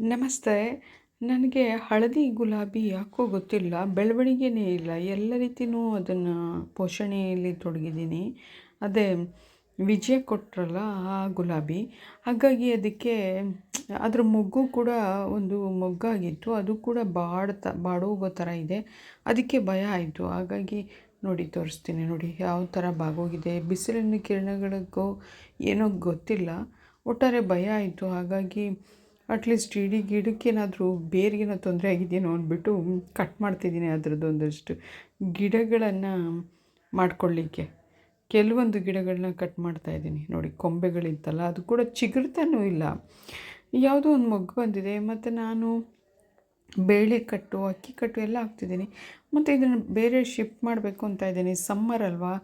ನಮಸ್ತೆ. ನನಗೆ ಹಳದಿ ಗುಲಾಬಿ ಯಾಕೋ ಗೊತ್ತಿಲ್ಲ. ಬೆಳವಣಿಗೆನೇ ಇಲ್ಲ. ಎಲ್ಲ ರೀತಿಯೂ ಅದನ್ನು ಪೋಷಣೆಯಲ್ಲಿ ತೊಡಗಿದ್ದೀನಿ. ಅದೇ ವಿಜಯ ಕೊಟ್ಟರಲ್ಲ ಆ ಗುಲಾಬಿ. ಹಾಗಾಗಿ ಅದಕ್ಕೆ ಅದರ ಮೊಗ್ಗು ಕೂಡ ಒಂದು ಮೊಗ್ಗಾಗಿತ್ತು. ಅದು ಕೂಡ ಬಾಡ್ತಾ, ಬಾಡೋಗೋ ಥರ ಇದೆ. ಅದಕ್ಕೆ ಭಯ ಆಯಿತು. ಹಾಗಾಗಿ ನೋಡಿ ತೋರಿಸ್ತೀನಿ ನೋಡಿ ಯಾವ ಥರ ಬಾಗೋಗಿದೆ. ಬಿಸಿಲಿನ ಕಿರಣಗಳಿಗೂ ಏನೋ ಗೊತ್ತಿಲ್ಲ. ಒಟ್ಟಾರೆ ಭಯ ಆಯಿತು. ಹಾಗಾಗಿ ಅಟ್ಲೀಸ್ಟ್ ಇಡೀ ಗಿಡಕ್ಕೇನಾದರೂ ಬೇರಿಗೇನೋ ತೊಂದರೆ ಆಗಿದೆಯೇನೋ ಅಂದ್ಬಿಟ್ಟು ಕಟ್ ಮಾಡ್ತಿದ್ದೀನಿ ಅದರದ್ದು ಒಂದಷ್ಟು ಗಿಡಗಳನ್ನು ಮಾಡ್ಕೊಳ್ಳಿಕ್ಕೆ. ಕೆಲವೊಂದು ಗಿಡಗಳನ್ನ ಕಟ್ ಮಾಡ್ತಾ ಇದ್ದೀನಿ. ನೋಡಿ, ಕೊಂಬೆಗಳಿತ್ತಲ್ಲ, ಅದು ಕೂಡ ಚಿಗುರ್ತಾನೂ ಇಲ್ಲ. ಯಾವುದೋ ಒಂದು ಮೊಗ್ಗು ಬಂದಿದೆ, ಮತ್ತು ನಾನು ಬೇಳೆ ಕಟ್ಟು, ಅಕ್ಕಿ ಕಟ್ಟು ಎಲ್ಲ ಹಾಕ್ತಿದ್ದೀನಿ. ಮತ್ತು ಇದನ್ನು ಬೇರೆ ಶಿಫ್ಟ್ ಮಾಡಬೇಕು ಅಂತ ಇದ್ದೀನಿ. ಸಮ್ಮರ್ ಅಲ್ವಾ?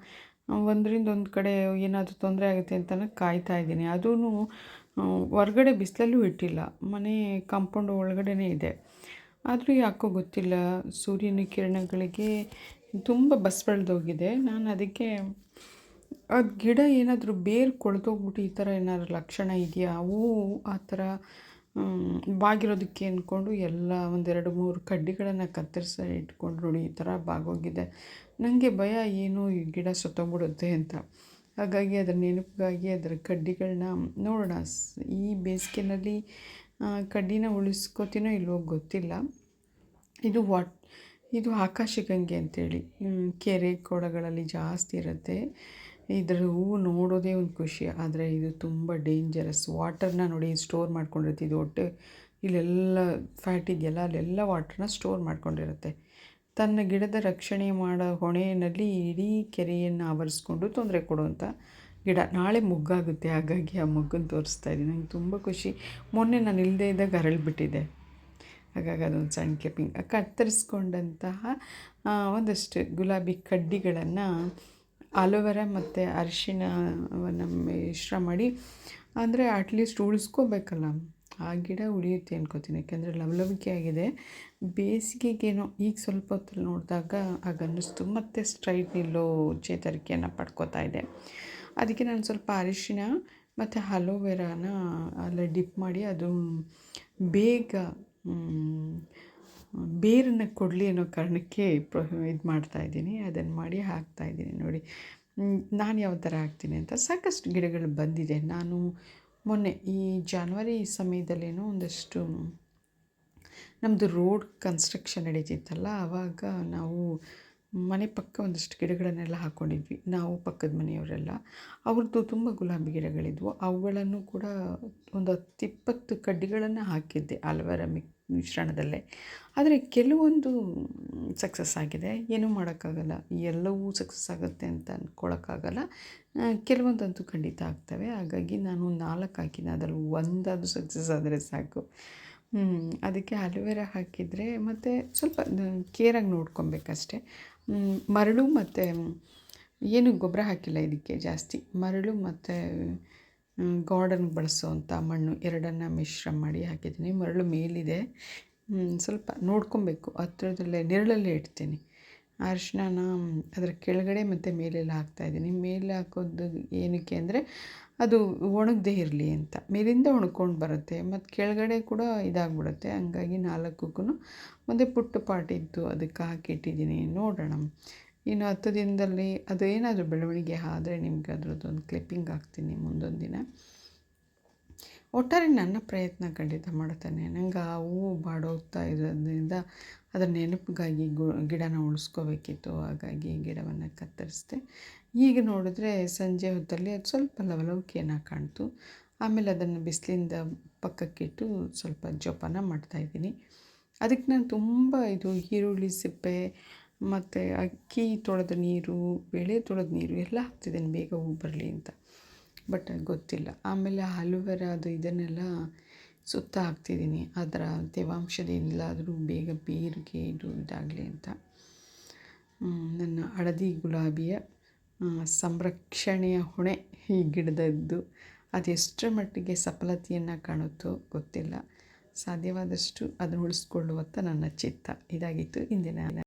ಒಂದರಿಂದ ಒಂದು ಕಡೆ ಏನಾದರೂ ತೊಂದರೆ ಆಗುತ್ತೆ ಅಂತ ಕಾಯ್ತಾ ಇದ್ದೀನಿ. ಅದೂ ಹೊರ್ಗಡೆ ಬಿಸಿಲಲ್ಲೂ ಇಟ್ಟಿಲ್ಲ, ಮನೆ ಕಾಂಪೌಂಡ್ ಒಳಗಡೆ ಇದೆ. ಆದರೂ ಯಾಕೋ ಗೊತ್ತಿಲ್ಲ, ಸೂರ್ಯನ ಕಿರಣಗಳಿಗೆ ತುಂಬ ಬಸ್ ಬೆಳೆದೋಗಿದೆ. ನಾನು ಅದಕ್ಕೆ ಅದು ಗಿಡ ಏನಾದರೂ ಬೇರು ಕೊಳೆದೋಗ್ಬಿಟ್ಟು ಈ ಥರ ಏನಾದ್ರು ಲಕ್ಷಣ ಇದೆಯಾ? ಹೂವು ಆ ಥರ ಬಾಗಿರೋದಕ್ಕೆ ಅಂದ್ಕೊಂಡು ಎಲ್ಲ ಒಂದೆರಡು ಮೂರು ಕಡ್ಡಿಗಳನ್ನು ಕತ್ತರಿಸಿ ಇಟ್ಕೊಂಡು ನೋಡಿ ಈ ಥರ ಬಾಗೋಗಿದೆ. ನನಗೆ ಭಯ, ಏನು ಈ ಗಿಡ ಸತ್ತೋಗ್ಬಿಡುತ್ತೆ ಅಂತ. ಹಾಗಾಗಿ ಅದರ ನೆನಪಿಗಾಗಿ ಅದರ ಕಡ್ಡಿಗಳನ್ನ ನೋಡೋಣ. ಈ ಬೇಸಿಗೆನಲ್ಲಿ ಕಡ್ಡಿನ ಉಳಿಸ್ಕೋತೀನೋ ಇಲ್ವೋ ಗೊತ್ತಿಲ್ಲ. ಇದು ವಾಟ್, ಇದು ಆಕಾಶಗಂಗೆ ಅಂತೇಳಿ. ಕೆರೆ ಕೊಳಗಳಲ್ಲಿ ಜಾಸ್ತಿ ಇರುತ್ತೆ. ಇದರ ಹೂವು ನೋಡೋದೇ ಒಂದು ಖುಷಿ. ಆದರೆ ಇದು ತುಂಬ ಡೇಂಜರಸ್ ವಾಟರ್ನ ನೋಡಿ ಸ್ಟೋರ್ ಮಾಡ್ಕೊಂಡಿರುತ್ತೆ ಇದು ಒಟ್ಟು ಇಲ್ಲೆಲ್ಲ ಫ್ಯಾಟ್ ಇದೆಯಲ್ಲ ಅಲ್ಲೆಲ್ಲ ವಾಟರ್ನ ಸ್ಟೋರ್ ಮಾಡ್ಕೊಂಡಿರುತ್ತೆ. ತನ್ನ ಗಿಡದ ರಕ್ಷಣೆ ಮಾಡೋ ಹೊಣೆಯಲ್ಲಿ ಇಡೀ ಕೆರೆಯನ್ನು ಆವರಿಸ್ಕೊಂಡು ತೊಂದರೆ ಕೊಡುವಂಥ ಗಿಡ. ನಾಳೆ ಮುಗ್ಗಾಗುತ್ತೆ, ಹಾಗಾಗಿ ಆ ಮೊಗ್ಗನ್ನು ತೋರಿಸ್ತಾ ಇದ್ದೀನಿ. ನಂಗೆ ತುಂಬ ಖುಷಿ. ಮೊನ್ನೆ ನಾನು ಇಲ್ಲದೇ ಇದ್ದಾಗ ಅರಳಿಬಿಟ್ಟಿದೆ ಹಾಗಾಗಿ ಅದೊಂದು ಸಣ್ಣ ಕ್ಲಿಪ್ಪಿಂಗ್ ಕತ್ತರಿಸ್ಕೊಂಡಂತಹ ಒಂದಷ್ಟು ಗುಲಾಬಿ ಕಡ್ಡಿಗಳನ್ನು ಅಲೋವೆರಾ ಮತ್ತು ಅರಿಶಿಣವನ್ನು ಮಿಶ್ರ ಮಾಡಿ, ಅಂದರೆ ಅಟ್ಲೀಸ್ಟ್ ಉಳಿಸ್ಕೋಬೇಕಲ್ಲ. ಆ ಗಿಡ ಉಳಿಯುತ್ತೆ ಅನ್ಕೋತೀನಿ. ಯಾಕೆಂದರೆ ಲವಲವಿಕೆ ಆಗಿದೆ. ಬೇಸಿಗೆಗೇನೋ ಈಗ ಸ್ವಲ್ಪ ಹೊತ್ತಲ್ಲಿ ನೋಡಿದಾಗ ಆಗ ಅನ್ನಿಸ್ತು ಮತ್ತು ಸ್ಟ್ರೈಟ್ ನಿಲ್ಲೋ ಚೇತರಿಕೆಯನ್ನು ಪಡ್ಕೋತಾ ಇದೆ. ಅದಕ್ಕೆ ನಾನು ಸ್ವಲ್ಪ ಅರಿಶಿನ ಮತ್ತು ಅಲೋವೆರಾನ ಅಲ್ಲಿ ಡಿಪ್ ಮಾಡಿ ಅದು ಬೇಗ ಬೇರನ್ನು ಕೊಡಲಿ ಅನ್ನೋ ಕಾರಣಕ್ಕೆ ಇದು ಮಾಡ್ತಾ ಇದ್ದೀನಿ. ಅದನ್ನು ಮಾಡಿ ಹಾಕ್ತಾಯಿದ್ದೀನಿ ನೋಡಿ. ನಾನು ಯಾವ ಥರ ಹಾಕ್ತೀನಿ ಅಂತ ಸಾಕಷ್ಟು ಗಿಡಗಳು ಬಂದಿದೆ. ನಾನು ಮೊನ್ನೆ ಈ ಜಾನ್ವರಿ ಸಮಯದಲ್ಲೇನೋ ಒಂದಷ್ಟು ನಮ್ಮದು ರೋಡ್ ಕನ್ಸ್ಟ್ರಕ್ಷನ್ ನಡೀತಿತ್ತಲ್ಲ ಆವಾಗ ನಾವು ಮನೆ ಪಕ್ಕ ಒಂದಷ್ಟು ಗಿಡಗಳನ್ನೆಲ್ಲ ಹಾಕ್ಕೊಂಡಿದ್ವಿ ನಾವು ಪಕ್ಕದ ಮನೆಯವರೆಲ್ಲ. ಅವ್ರದ್ದು ತುಂಬ ಗುಲಾಬಿ ಗಿಡಗಳಿದ್ವು. ಅವುಗಳನ್ನು ಕೂಡ ಒಂದು ಹತ್ತಿಪ್ಪತ್ತು ಕಡ್ಡಿಗಳನ್ನು ಹಾಕಿದ್ದೆ. ಅಲ್ವೆರಾ ಮಿಕ್ ಮಿಶ್ರಣದಲ್ಲೇ. ಆದರೆ ಕೆಲವೊಂದು ಸಕ್ಸಸ್ ಆಗಿದೆ. ಏನೂ ಮಾಡೋಕ್ಕಾಗಲ್ಲ. ಎಲ್ಲವೂ ಸಕ್ಸಸ್ ಆಗುತ್ತೆ ಅಂತ ಅಂದ್ಕೊಳ್ಳೋಕ್ಕಾಗಲ್ಲ ಕೆಲವೊಂದಂತೂ ಖಂಡಿತ ಆಗ್ತವೆ. ಹಾಗಾಗಿ ನಾನು ನಾಲ್ಕು ಹಾಕಿದ್ದೆ ಅದರಲ್ಲಿ ಒಂದಾದರೂ ಸಕ್ಸಸ್ ಆದರೆ ಸಾಕು. ಅದಕ್ಕೆ ಅಲೋವೆರಾ ಹಾಕಿದರೆ ಮತ್ತು ಸ್ವಲ್ಪ ಕೇರಾಗಿ ನೋಡ್ಕೊಬೇಕಷ್ಟೆ. ಮರಳು ಮತ್ತು, ಏನು ಗೊಬ್ಬರ ಹಾಕಿಲ್ಲ ಇದಕ್ಕೆ ಜಾಸ್ತಿ. ಮರಳು ಮತ್ತು ಗಾರ್ಡನ್ಗೆ ಬಳಸುವಂಥ ಮಣ್ಣು ಎರಡನ್ನು ಮಿಶ್ರ ಮಾಡಿ ಹಾಕಿದ್ದೀನಿ. ಮರಳು ಮೇಲಿದೆ. ಸ್ವಲ್ಪ ನೋಡ್ಕೊಬೇಕು. ಹತ್ರದಲ್ಲೇ ನೆರಳಲ್ಲೇ ಇಡ್ತೀನಿ. ಅರಿಶಿನ ಅದರ ಕೆಳಗಡೆ ಮತ್ತು ಮೇಲೆಲ್ಲ ಹಾಕ್ತಾಯಿದ್ದೀನಿ ಮೇಲೆ ಹಾಕೋದು ಏನಕ್ಕೆ ಅಂದರೆ ಅದು ಒಣಗದೇ ಇರಲಿ ಅಂತ. ಮೇಲಿಂದ ಒಣಕೊಂಡು ಬರುತ್ತೆ. ಮತ್ತು ಕೆಳಗಡೆ ಕೂಡ ಇದಾಗ್ಬಿಡುತ್ತೆ. ಹಂಗಾಗಿ ನಾಲ್ಕಕ್ಕೂ ಒಂದೇ ಪುಟ್ಟ ಪಾಟಿದ್ದು ಅದಕ್ಕೆ ಹಾಕಿಟ್ಟಿದ್ದೀನಿ. ನೋಡೋಣ. ಇನ್ನು ಹತ್ತು ದಿನದಲ್ಲಿ ಅದು ಏನಾದರೂ ಬೆಳವಣಿಗೆ ಆದರೆ ನಿಮ್ಗೆ ಅದರದ್ದೊಂದು ಕ್ಲಿಪ್ಪಿಂಗ್ ಹಾಕ್ತೀನಿ ಮುಂದೊಂದು ದಿನ. ಒಟ್ಟಾರೆ ನನ್ನ ಪ್ರಯತ್ನ ಖಂಡಿತ ಮಾಡ್ತಾನೆ ನಂಗೆ ಆ ಹೂವು ಬಾಡೋಗ್ತಾ ಇರೋದ್ರಿಂದ ಅದರ ನೆನಪಿಗಾಗಿ ಗಿಡನ ಉಳಿಸ್ಕೋಬೇಕಿತ್ತು. ಹಾಗಾಗಿ ಗಿಡವನ್ನು ಕತ್ತರಿಸಿದೆ. ಈಗ ನೋಡಿದ್ರೆ ಸಂಜೆ ಹೊತ್ತಲ್ಲಿ ಅದು ಸ್ವಲ್ಪ ಲವಲವಿಕೆಯನ್ನು ಕಾಣ್ತು. ಆಮೇಲೆ ಅದನ್ನು ಬಿಸಿಲಿಂದ ಪಕ್ಕಕ್ಕಿಟ್ಟು ಸ್ವಲ್ಪ ಜೋಪಾನ ಮಾಡ್ತಾಯಿದ್ದೀನಿ ಅದಕ್ಕೆ ನಾನು ತುಂಬ ಇದು ಈರುಳ್ಳಿ ಸಿಪ್ಪೆ ಮತ್ತು ಅಕ್ಕಿ ತೊಳೆದ ನೀರು, ಬೇಳೆ ತೊಳೆದ ನೀರು ಎಲ್ಲ ಹಾಕ್ತಿದ್ದೀನಿ, ಬೇಗ ಹೂ ಬರಲಿ ಅಂತ. ಬಟ್ ಗೊತ್ತಿಲ್ಲ. ಆಮೇಲೆ ಅಲೋವೆರಾ ಅದು ಇದನ್ನೆಲ್ಲ ಸುತ್ತ ಹಾಕ್ತಿದ್ದೀನಿ. ಅದರ ತೇವಾಂಶದಿಂದಲಾದರೂ ಬೇಗ ಬೇರಿಗೆ ಇದು ಇದಾಗಲಿ ಅಂತ. ನನ್ನ ಹಳದಿ ಗುಲಾಬಿಯ ಸಂರಕ್ಷಣೆಯ ಹೊಣೆ ಈ ಗಿಡದದ್ದು. ಅದೆಷ್ಟರ ಮಟ್ಟಿಗೆ ಸಫಲತೆಯನ್ನು ಕಾಣುತ್ತೋ ಗೊತ್ತಿಲ್ಲ. ಸಾಧ್ಯವಾದಷ್ಟು ಅದನ್ನು ಉಳಿಸ್ಕೊಳ್ಳುವತ್ತ ನನ್ನ ಚಿತ್ತ. ಇದಾಗಿತ್ತು ಇಂದಿನ